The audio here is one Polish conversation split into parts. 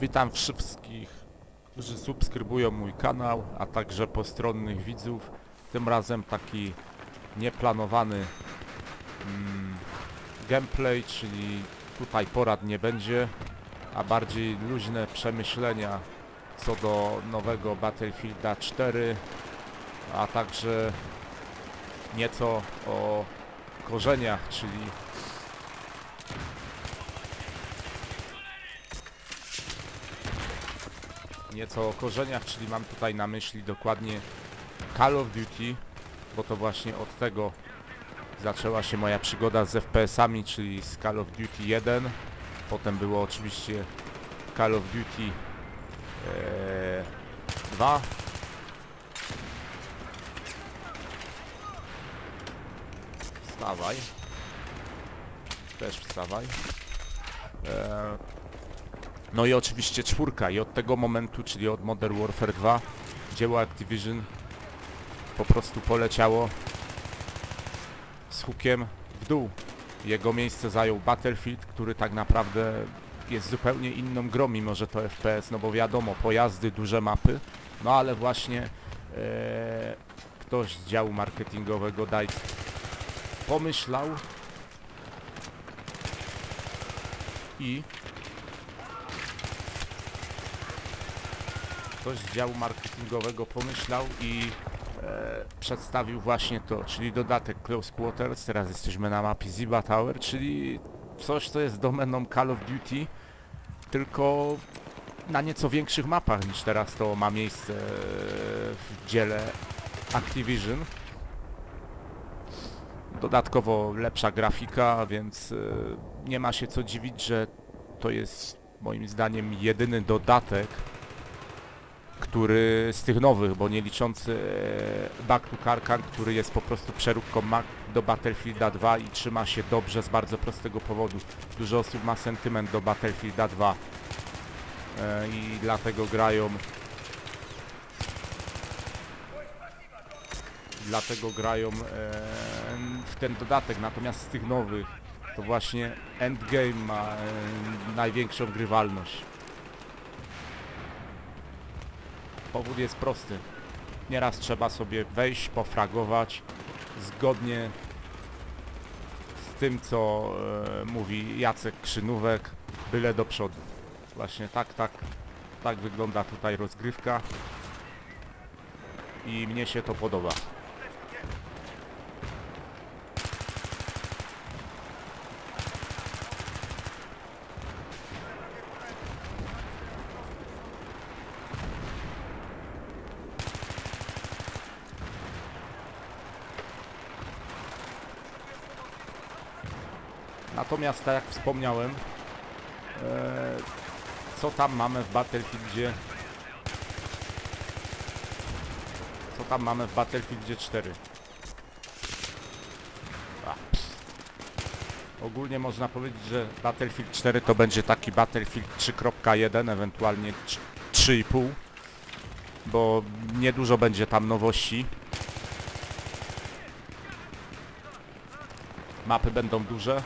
Witam wszystkich, którzy subskrybują mój kanał, a także postronnych widzów. Tym razem taki nieplanowany mm, gameplay, czyli tutaj porad nie będzie, a bardziej luźne przemyślenia co do nowego Battlefielda 4, a także nieco o korzeniach, czyli nieco o korzeniach, czyli mam tutaj na myśli dokładnie Call of Duty, bo to właśnie od tego zaczęła się moja przygoda z FPS-ami, czyli z Call of Duty 1. Potem było oczywiście Call of Duty e, 2. Wstawaj. Też wstawaj. E, no i oczywiście czwórka i od tego momentu, czyli od Modern Warfare 2, dzieło Activision po prostu poleciało z hukiem w dół. Jego miejsce zajął Battlefield, który tak naprawdę jest zupełnie inną grą, mimo że to FPS, no bo wiadomo, pojazdy, duże mapy, no ale właśnie e, ktoś z działu marketingowego DICE pomyślał i ktoś z działu marketingowego pomyślał i e, przedstawił właśnie to, czyli dodatek Close Quarters, teraz jesteśmy na mapie Ziba Tower, czyli coś, co jest domeną Call of Duty, tylko na nieco większych mapach niż teraz to ma miejsce w dziele Activision. Dodatkowo lepsza grafika, więc e, nie ma się co dziwić, że to jest moim zdaniem jedyny dodatek, który z tych nowych, bo nie liczący e, Back to Karkan, który jest po prostu przeróbką Mac do Battlefielda 2 i trzyma się dobrze z bardzo prostego powodu. Dużo osób ma sentyment do Battlefielda 2 e, i dlatego grają dlatego grają e, w ten dodatek, natomiast z tych nowych to właśnie Endgame ma największą grywalność. Powód jest prosty. Nieraz trzeba sobie wejść, pofragować zgodnie z tym, co e, mówi Jacek Krzynówek, byle do przodu. Właśnie tak, tak, tak wygląda tutaj rozgrywka i mnie się to podoba. Natomiast tak jak wspomniałem, e, co tam mamy w Battlefieldzie? Co tam mamy w Battlefieldzie 4 A, ogólnie można powiedzieć, że Battlefield 4 to będzie taki Battlefield 3.1 ewentualnie 3,5 bo niedużo będzie tam nowości. Mapy będą duże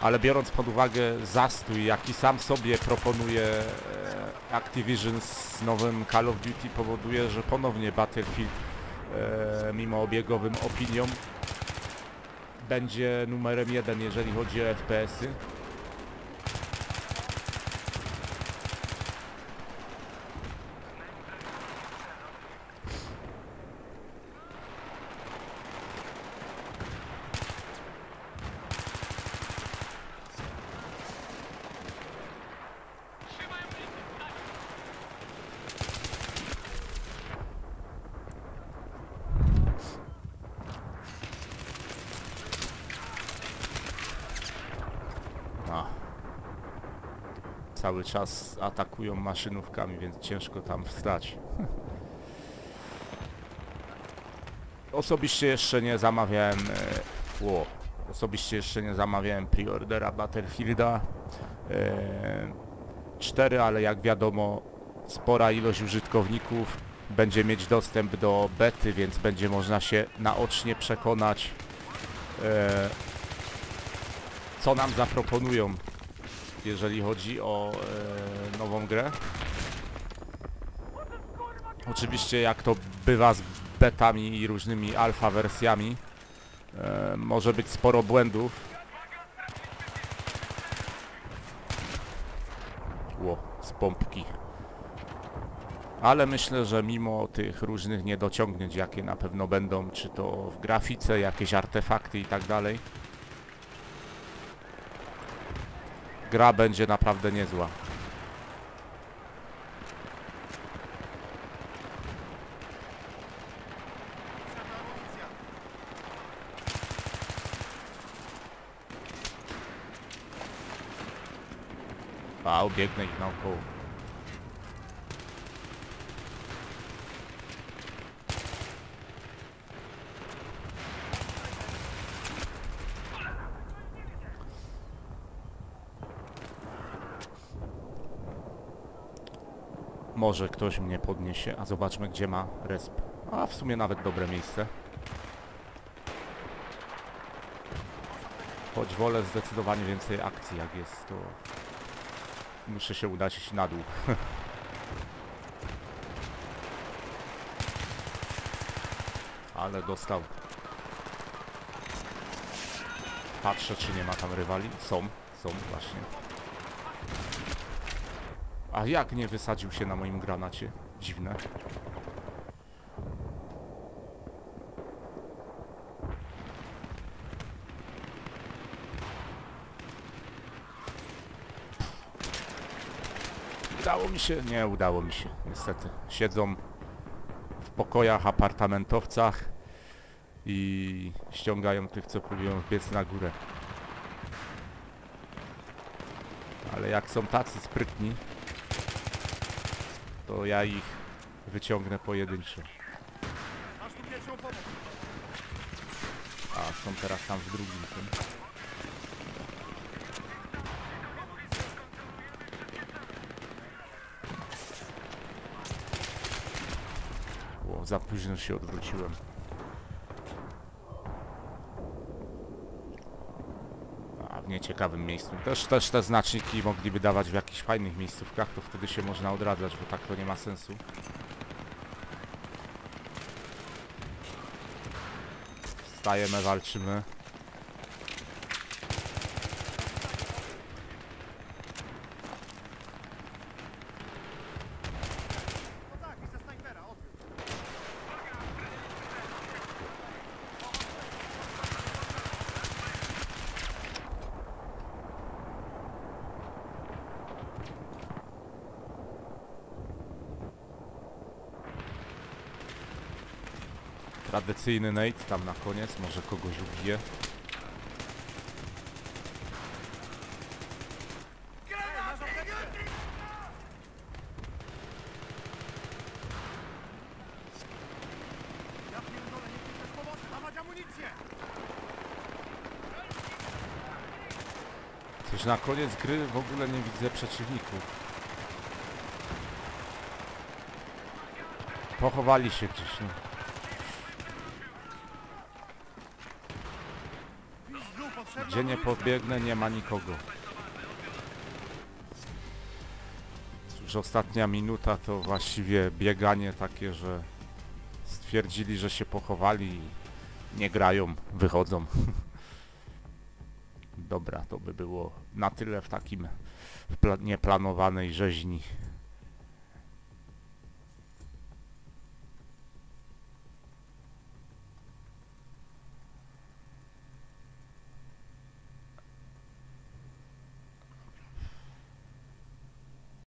ale biorąc pod uwagę zastój, jaki sam sobie proponuje e, Activision z nowym Call of Duty powoduje, że ponownie Battlefield e, mimo obiegowym opiniom będzie numerem jeden, jeżeli chodzi o FPS-y. Cały czas atakują maszynówkami, więc ciężko tam wstać. Osobiście jeszcze nie zamawiałem... E, osobiście jeszcze nie zamawiałem preordera Battlefielda e, 4, ale jak wiadomo spora ilość użytkowników będzie mieć dostęp do bety, więc będzie można się naocznie przekonać e, co nam zaproponują jeżeli chodzi o e, nową grę. Oczywiście jak to bywa z betami i różnymi alfa wersjami, e, może być sporo błędów. Ło, z pompki. Ale myślę, że mimo tych różnych niedociągnięć, jakie na pewno będą, czy to w grafice, jakieś artefakty i tak dalej, gra będzie naprawdę niezła. A, biegnę ich naokoło. Może ktoś mnie podniesie, a zobaczmy gdzie ma resp. A w sumie nawet dobre miejsce. Choć wolę zdecydowanie więcej akcji jak jest to... Muszę się udać na dół. Ale dostał. Patrzę czy nie ma tam rywali. Są, są właśnie. A jak nie wysadził się na moim granacie? Dziwne. Udało mi się? Nie udało mi się, niestety. Siedzą w pokojach, apartamentowcach i ściągają tych, co próbują biec na górę. Ale jak są tacy sprytni, to ja ich wyciągnę pojedynczo. A, są teraz tam w drugim tym. O, za późno się odwróciłem. Nieciekawym miejscu. Też, też te znaczniki mogliby dawać w jakichś fajnych miejscówkach, to wtedy się można odradzać, bo tak to nie ma sensu. Wstajemy, walczymy. Tradycyjny nate tam na koniec, może kogoś ubije. Coś na koniec gry w ogóle nie widzę przeciwników. Pochowali się gdzieś. Gdzie nie pobiegnę, nie ma nikogo. Cóż, ostatnia minuta to właściwie bieganie takie, że stwierdzili, że się pochowali i nie grają, wychodzą. Dobra, to by było na tyle w takim nieplanowanej rzeźni.